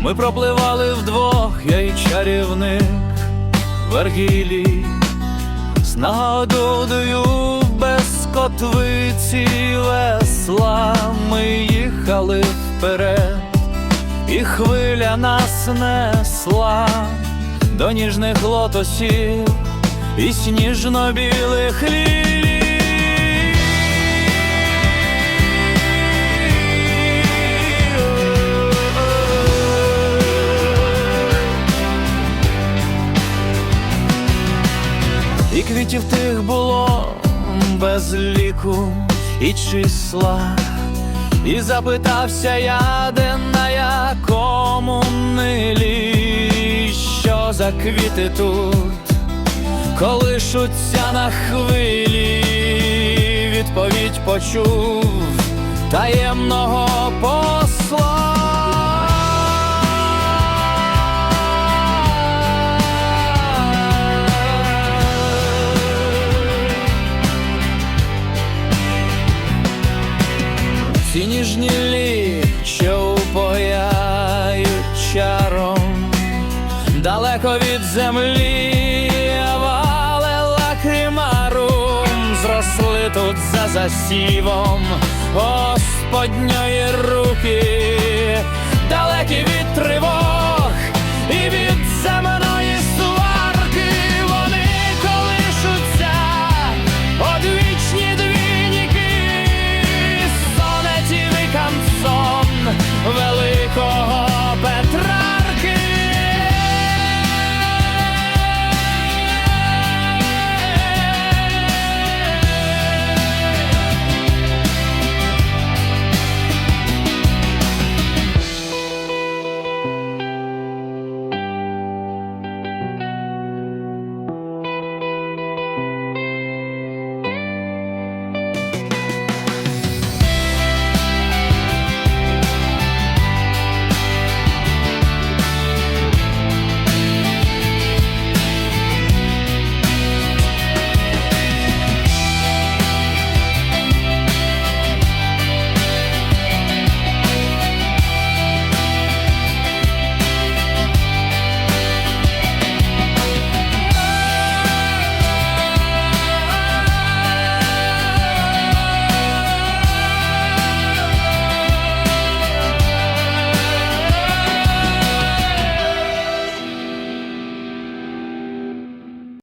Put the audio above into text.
Ми пропливали вдвох, я і чарівник Вергілій з нагодою без котвиці весла ми їхали вперед, і хвиля нас несла до ніжних лотосів і сніжно-білих лілій. І квітів тих було без ліку і числа, і запитався я, де на якому нилі, що за квіти тут колишуться на хвилі, відповідь почув таємного посла. Ніжні лі, що упояють чаром, далеко від землі, валила кримарум, зросли тут за засівом Господньої руки, далекі від тривог і від земної